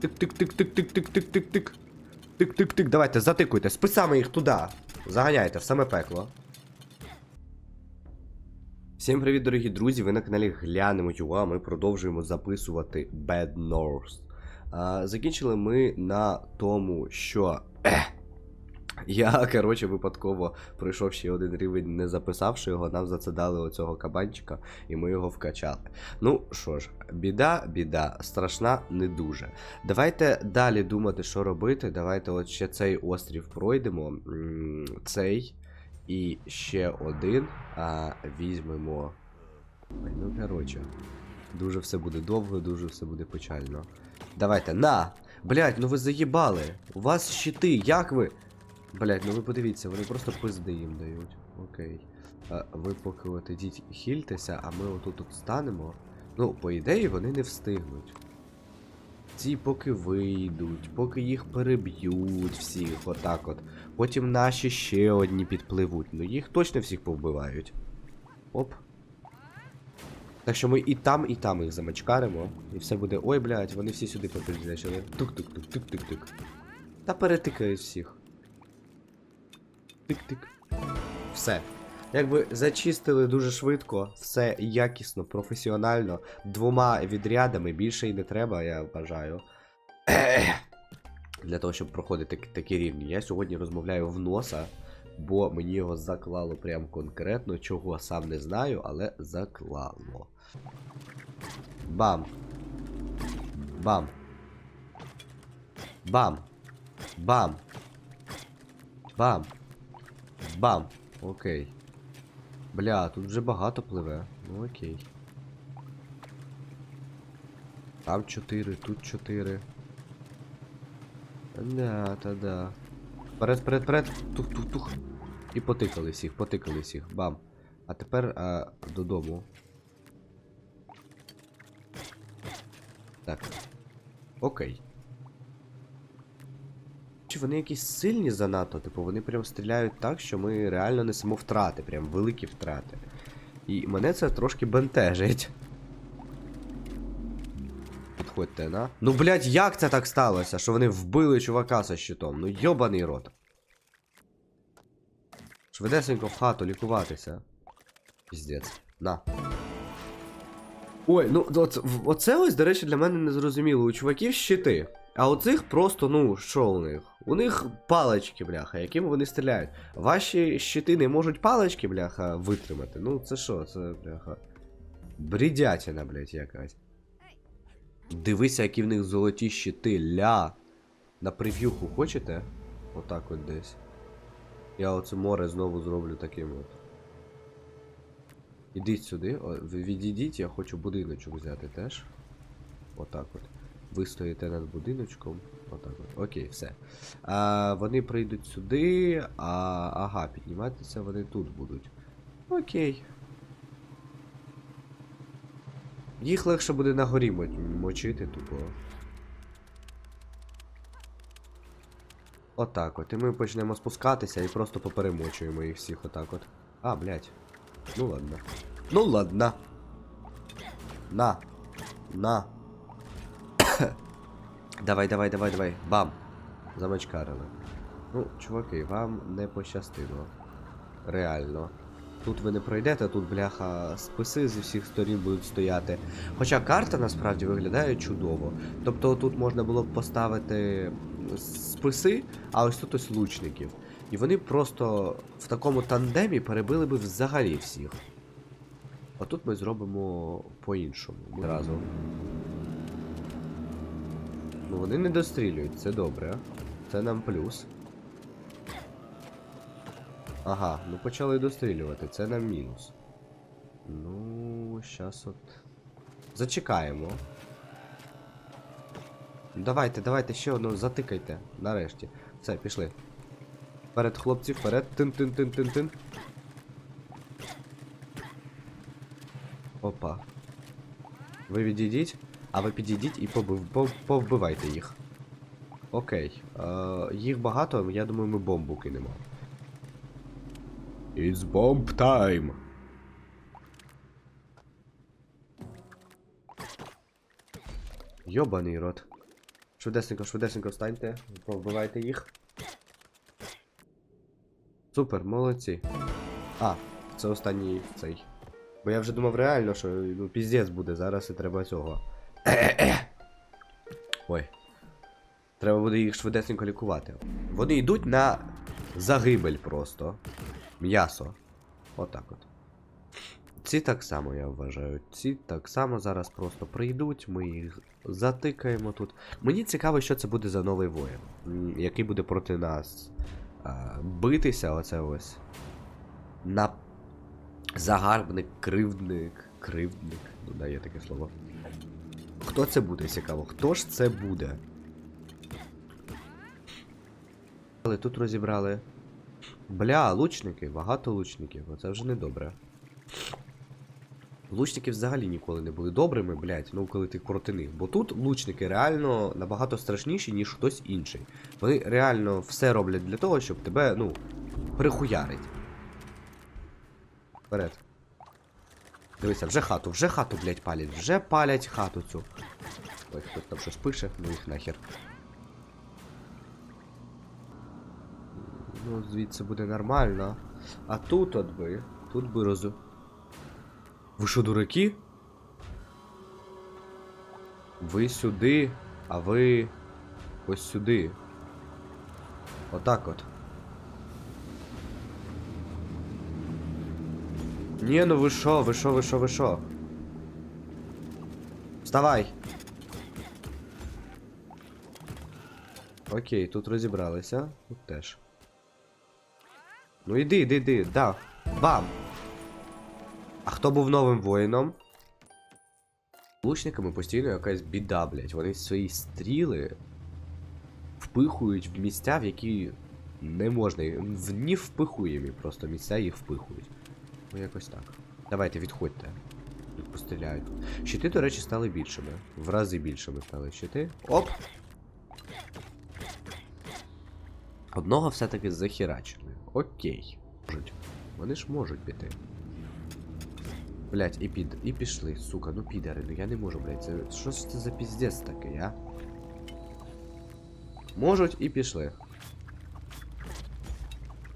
Тик-тик-тик-тик-тик-тик-тик-тик. Тик-тик-тик. Давайте, затикуйте. Списами їх туди. Заганяйте в саме пекло. Всім привіт, дорогі друзі! Ви на каналі Глянемо Юа. Ми продовжуємо записувати Bad North. А, закінчили ми на тому, що. Ех, я, коротше, випадково пройшов ще один рівень, не записавши його, нам за це дали оцього кабанчика, і ми його вкачали. Ну що ж, біда, біда, страшна не дуже. Давайте далі думати, що робити. Давайте от ще цей острів пройдемо. Цей. І ще один. А візьмемо. Ну, коротше. Дуже все буде довго, дуже все буде печально. Давайте, на! Блять, ну ви заїбали! У вас щити, як ви? Блять, ну ви подивіться, вони просто пизди їм дають. Окей. А, ви поки от ідіть хільтеся, а ми отут от станемо. Ну, по ідеї, вони не встигнуть. Ці поки вийдуть, поки їх переб'ють всіх, отак от. Потім наші ще одні підпливуть. Ну їх точно всіх повбивають. Оп. Так що ми і там, і там їх замачкаримо. І все буде. Ой, блядь, вони всі сюди попризначили. Тук-тук-тук-тук-тук-тук. Та перетикають всіх. Тик-тик. Все. Якби зачистили дуже швидко, все якісно, професіонально, двома відрядами, більше й не треба, я вважаю. Для того, щоб проходити такі рівні. Я сьогодні розмовляю в носа, бо мені його заклало прям конкретно, чого сам не знаю, але заклало. Бам. Бам. Бам. Бам. Бам. Бам. Окей. Бля, тут вже багато пливе. Ну окей. Там 4, тут 4. Да, та да. Вперед, вперед, вперед. Тух-тух-тух. І потикали всіх, потикали всіх. Бам. А тепер а, додому. Так. Окей. Чи вони якісь сильні занадто, типу, вони прям стріляють так, що ми реально несемо втрати, прям великі втрати. І мене це трошки бентежить. Підходьте, на. Ну, блядь, як це так сталося, що вони вбили чувака со щитом? Ну йобаний рот. Швидесенько в хату лікуватися. Піздець. На. Ой, ну от, оце ось, до речі, для мене не зрозуміло. У чуваків щити. А у цих просто, ну, що у них? У них палички, бляха, якими вони стріляють. Ваші щити не можуть палички, бляха, витримати. Ну, це що, це, бляха. Бредятина, блядь, якась. Дивися, які в них золоті щити, ля. На прев'юху хочете? Отак от десь. Я оце море знову зроблю таким от. Ідіть сюди, відійдіть, я хочу будиночок взяти теж. Отак от. Ви над будиночком. Отак от. Окей, все. А, вони прийдуть сюди. А, ага, підніматися вони тут будуть. Окей. Їх легше буде на горі мочити, тупо. Отак от. І ми почнемо спускатися і просто поперемочуємо їх всіх отак от. А, блядь. Ну ладно. Ну ладно. На. На. Давай, давай, давай, давай. Бам. Замочкарили. Ну, чуваки, вам не пощастило. Реально. Тут ви не пройдете, тут, бляха, списи зі всіх сторін будуть стояти. Хоча карта насправді виглядає чудово. Тобто тут можна було б поставити списи, а ось тут ось лучників. І вони просто в такому тандемі перебили би взагалі всіх. А тут ми зробимо по-іншому. Одразу. Ну вони не дострілюють, це добре. Це нам плюс. Ага, ну почали дострілювати, це нам мінус. Ну, щас от. Зачекаємо. Давайте, давайте ще одну затикайте. Нарешті. Все, пішли. Вперед, хлопці, вперед. Тин-тин-тин-тин-тин. Опа. Ви відійдіть, а ви підійдіть і побив... повбивайте їх. Окей. Е, їх багато, я думаю, ми бомбу кинемо. It's bomb time. Йобаний рот. Швидесенько, швидесенько встаньте, повбивайте їх. Супер, молодці. А, це останній цей. Бо я вже думав реально, що ну, піздець буде зараз і треба цього. Ой. Треба буде їх швидесенько лікувати. Вони йдуть на загибель просто. М'ясо. Отак от. Ці так само, я вважаю. Ці так само зараз просто прийдуть, ми їх затикаємо тут. Мені цікаво, що це буде за новий воїн, який буде проти нас а, битися, оце ось. На загарбник, кривдник, кривдник, ну да, є таке слово. Хто це буде цікаво? Хто ж це буде? Але тут розібрали. Бля, лучники, багато лучників, оце вже не добре. Лучники взагалі ніколи не були добрими, блять, ну коли ти проти. Бо тут лучники реально набагато страшніші, ніж хтось інший. Вони реально все роблять для того, щоб тебе, ну, прихуярить. Вперед. Дивися, вже хату, вже хату, блять, палять, вже палять хату цю. Ой, хтось там щось пише, ну їх нахер. Ну, звідси буде нормально. А тут от би. Тут би розу. Ви що, дураки? Ви сюди, а ви ось сюди. Отак от. Ні, ну ви що, ви що, ви що, ви що? Вставай! Окей, тут розібралися. Тут теж. Ну іди, іди, іди, да. Бам! А хто був новим воїном? Лучниками постійно якась біда, блять. Вони свої стріли впихують в місця, в які не можна. В невпихуємі просто місця їх впихують. Ну якось так. Давайте, відходьте. Тут постріляють. Щити, до речі, стали більшими. В рази більшими стали щити. Оп! Одного все-таки захерачили. Окей. Можуть. Вони ж можуть піти. Блять, і під. І пішли, сука, ну підари, ну я не можу, блять. Це. Що ж це за піздець такий, а? Можуть і пішли.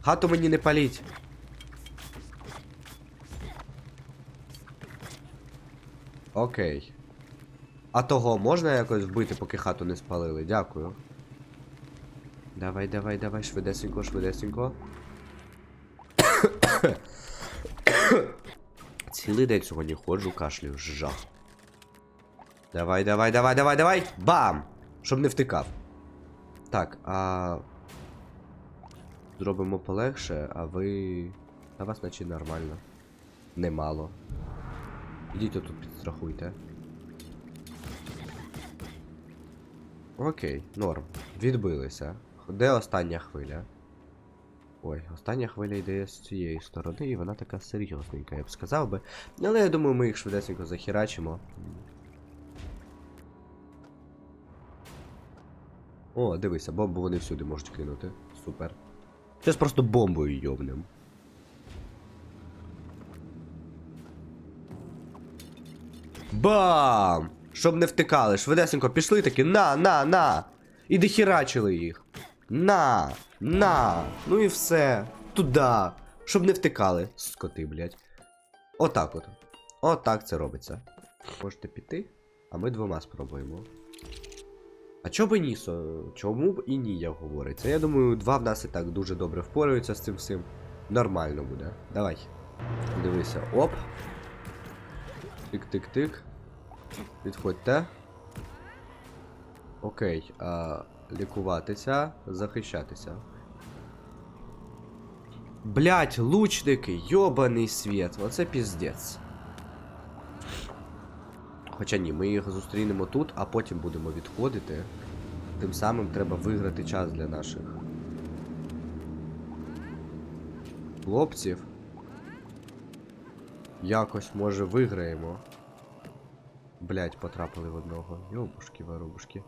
Хату мені не паліть. Окей. А того можна якось вбити, поки хату не спалили? Дякую. Давай, давай, давай, швидесенько, швидесенько. Цілий день сьогодні ходжу, кашлю, жах. Давай, давай, давай, давай, давай! Бам! Щоб не втикав. Так, а. Зробимо полегше, а ви. А вас наче нормально. Немало. Ідіть отут підстрахуйте. Окей, норм. Відбилися. Де остання хвиля? Ой, остання хвиля йде з цієї сторони, і вона така серйозненька, я б сказав би. Але я думаю, ми їх швидесенько захерачимо. О, дивися, бомбу вони всюди можуть кинути. Супер. Зараз просто бомбою йобнем. Бам! Щоб не втикали, швидесенько пішли таки, на, на, на! І дохерачили їх. На, на, ну і все. Туда. Щоб не втикали, скоти, блядь. Отак от. Отак це робиться. Можете піти, а ми двома спробуємо. А чого би ні, со? Чому б і ні, як говориться? Я думаю, два в нас і так дуже добре впораються з цим всім. Нормально буде. Давай. Дивися, оп. Тик-тик-тик. Відходьте. Окей. А, лікуватися, захищатися. Блять, лучники, йобаний світ, оце піздець. Хоча ні, ми їх зустрінемо тут, а потім будемо відходити. Тим самим треба виграти час для наших хлопців. Якось, може, виграємо. Блять, потрапили в одного. Йобушки, воробушки.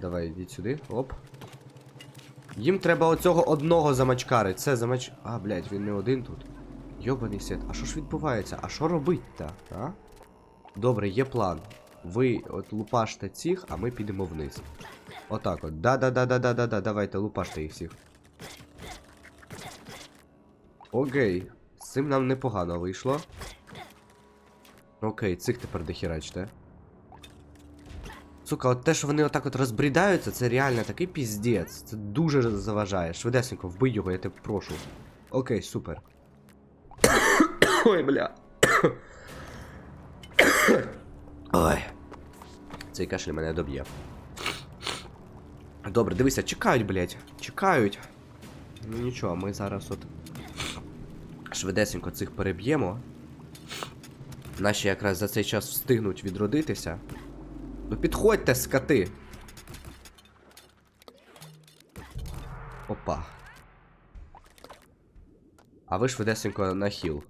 Давай, йдіть сюди. Оп. Їм треба оцього одного замачкарить. Це замач. А, блядь, він не один тут. Йобаний світ, а що ж відбувається? А що робить-то, а? Добре, є план. Ви от лупаште цих, а ми підемо вниз. Отак от. Да-да-да-да-да-да-да. Давайте лупаште їх всіх. Окей. З цим нам непогано вийшло. Окей, цих тепер дохерачте. Сука, от те, що вони отак от розбрідаються, це реально такий піздець. Це дуже заважає. Швидесенько, вбий його, я тебе прошу. Окей, супер. Ой, бля. Ой. Цей кашель мене доб'є. Добре, дивися, чекають, блядь. Чекають. Ну нічого, ми зараз от. Швидесенько цих переб'ємо. Наші якраз за цей час встигнуть відродитися. Ну підходьте, скоти. Опа. А ви швидесенько на хіл.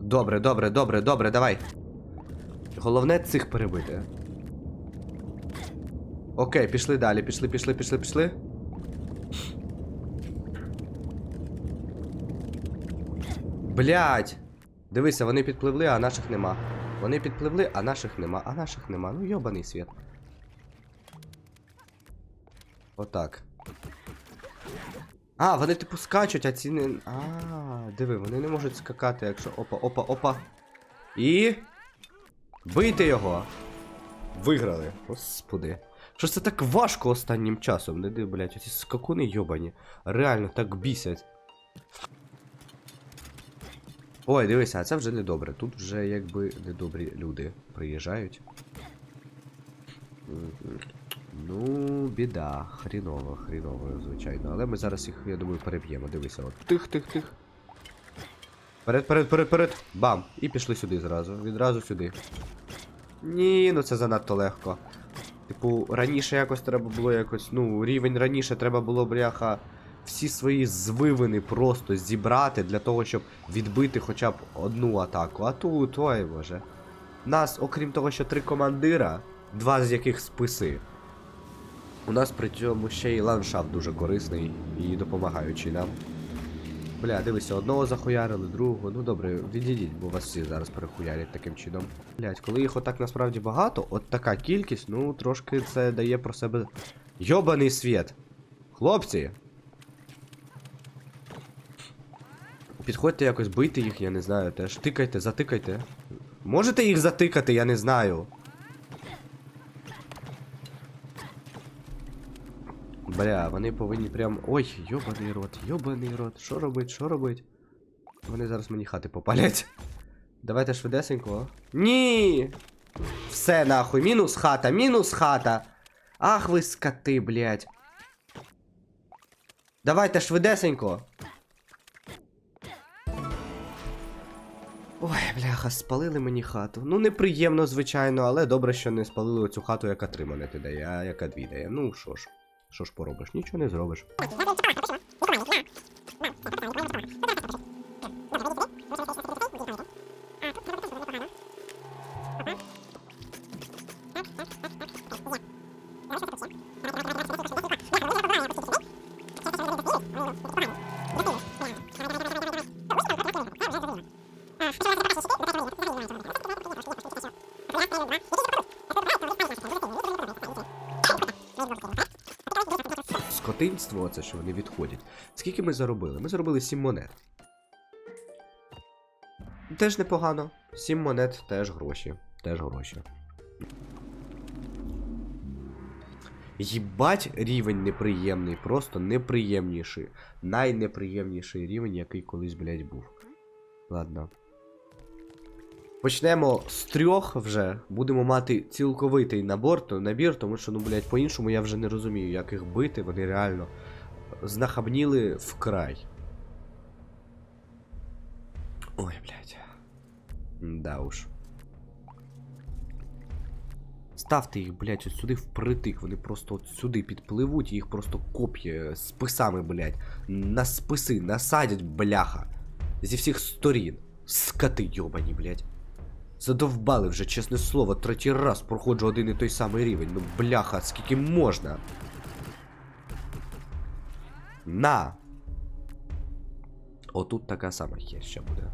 Добре, добре, добре, добре, давай. Головне цих перебити. Окей, пішли далі, пішли, пішли, пішли, пішли. Блять! Дивися, вони підпливли, а наших нема. Вони підпливли, а наших нема, а наших нема. Ну йобаний світ. Отак. А, вони типу скачуть, а ці не. А, диви, вони не можуть скакати, якщо. Опа, опа, опа. І. Бийте його! Виграли. Господи. Що ж це так важко останнім часом? Не див, блядь, оці скакуни йобані. Реально так бісять. Ой, дивися, а це вже недобре. Тут вже якби недобрі люди приїжджають. Ну, біда. Хріново, хріново, звичайно. Але ми зараз їх, я думаю, переб'ємо. Дивися, от. Тих, тих, тих. Перед, перед, перед, перед. Бам! І пішли сюди зразу. Відразу сюди. Ні, ну це занадто легко. Типу, раніше якось треба було якось, ну, рівень раніше треба було, бляха, всі свої звивини просто зібрати для того, щоб відбити хоча б одну атаку. А тут, ой боже. Нас, окрім того, що три командира, два з яких списи. У нас при цьому ще й ландшафт дуже корисний і допомагаючий нам. Бля, дивися, одного захуярили, другого. Ну добре, відійдіть, бо вас всі зараз перехуярять таким чином. Блять, коли їх отак насправді багато, от така кількість, ну трошки це дає про себе. Йобаний світ! Хлопці! Підходьте якось бийте їх, я не знаю, теж. Тикайте, затикайте. Можете їх затикати, я не знаю. Бля, вони повинні прям. Ой, йобаний рот, йобаний рот. Що робить, що робить? Вони зараз мені хати попалять. Давайте швидесенько. Ні! Все нахуй, мінус хата, мінус хата. Ах ви скоти, блядь. Давайте швидесенько. Ой, бляха, спалили мені хату. Ну, неприємно, звичайно, але добре, що не спалили оцю хату, яка три монети дає, а яка дві дає. Ну що ж, що ж поробиш? Нічого не зробиш. Скотинство, це що вони відходять. Скільки ми заробили? Ми заробили 7 монет. Теж непогано. 7 монет теж гроші. Теж гроші. Їбать, рівень неприємний, просто неприємніший. Найнеприємніший рівень, який колись, блядь, був. Ладно. Почнемо з трьох вже. Будемо мати цілковитий набор, то набір, тому що, ну, блядь, по-іншому я вже не розумію, як їх бити, вони реально знахабніли вкрай. Ой, блядь. Да уж. Ставте їх, блядь, от сюди впритик. Вони просто от сюди підпливуть, і їх просто коп'є списами, блядь. На списи насадять, бляха. Зі всіх сторін. Скоти йобані, блядь. Задовбали вже, чесне слово, третій раз проходжу один і той самий рівень. Ну, бляха, скільки можна. На! Отут така сама хер ще буде.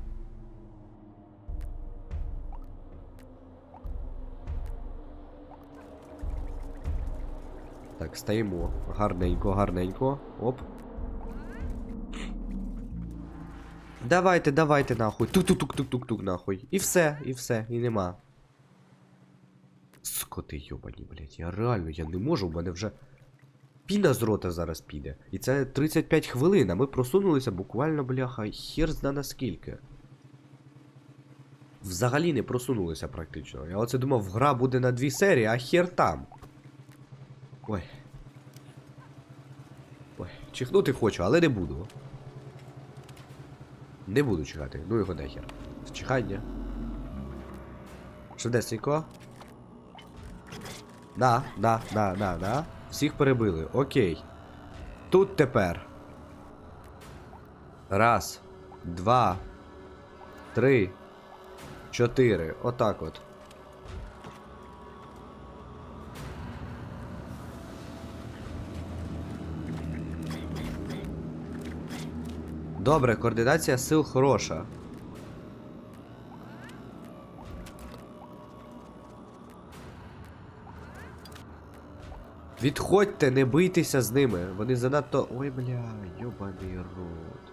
Так, стоїмо. Гарненько, гарненько. Оп. Давайте, давайте нахуй. Тук-тук-тук-тук-тук нахуй. І все, і все, і нема. Скоти йобані, блять. Я реально, я не можу, в мене вже. Піна з рота зараз піде. І це 35 хвилин, а ми просунулися буквально, бляха, хер зна наскільки. Взагалі не просунулися практично. Я оце думав, гра буде на дві серії, а хер там. Ой. Ой, чихнути хочу, але не буду. Не буду чихати, ну його нахер. Чихання. Швидесенько. На, да, да, да, да. Всіх перебили. Окей. Тут тепер. Раз, два, три, чотири. Отак от. Добре, координація сил хороша. Відходьте, не бийтеся з ними. Вони занадто. Ой, бля, йобаний рот.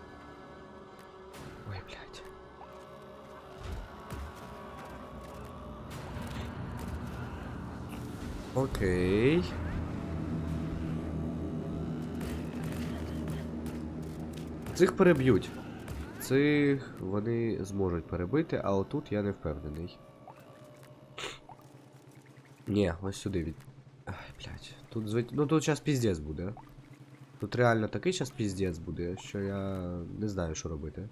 Ой, блядь. Окей. Цих переб'ють. Цих вони зможуть перебити, а отут я не впевнений. Ні, ось сюди від. Ай, блядь. Тут звить. Ну тут зараз піздець буде. Тут реально такий зараз піздець буде, що я не знаю, що робити.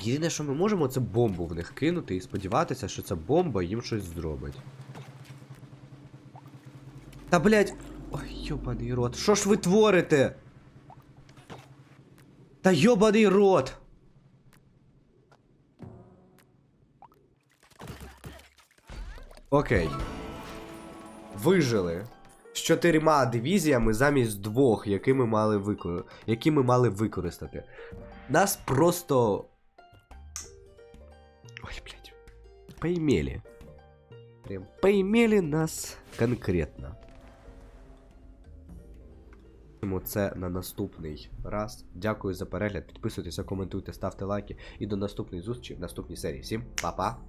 Єдине, що ми можемо, це бомбу в них кинути і сподіватися, що ця бомба їм щось зробить. Та блядь. Ой, йобаний рот. Що ж ви творите? Та йобаний рот! Окей. Вижили з чотирма дивізіями замість двох, які ми мали, викор... які ми мали використати. Нас просто. Ой, блядь. Поімели. Прям поімели нас конкретно. Це на наступний раз. Дякую за перегляд. Підписуйтеся, коментуйте, ставте лайки. І до наступної зустрічі в наступній серії. Всім па-па!